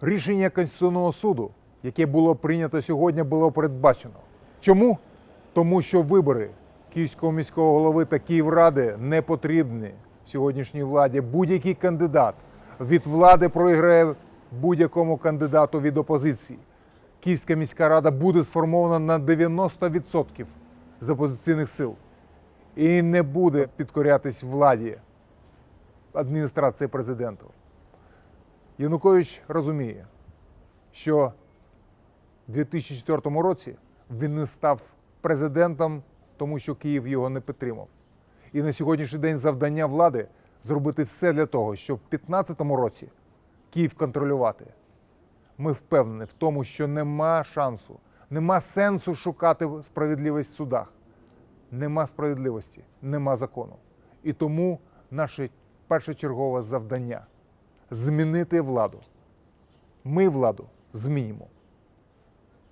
Рішення Конституційного суду, яке було прийнято сьогодні, було передбачено. Чому? Тому що вибори Київського міського голови та Київради не потрібні сьогоднішній владі. Будь-який кандидат від влади проіграє будь-якому кандидату від опозиції. Київська міська рада буде сформована на 90% з опозиційних сил і не буде підкорятись владі адміністрації президента. Янукович розуміє, що в 2004 році він не став президентом, тому що Київ його не підтримав. І на сьогоднішній день завдання влади зробити все для того, щоб в 2015 році Київ контролювати. Ми впевнені в тому, що нема шансу, нема сенсу шукати справедливість в судах. Нема справедливості, нема закону. І тому наше першочергове завдання змінити владу. Ми владу змінимо.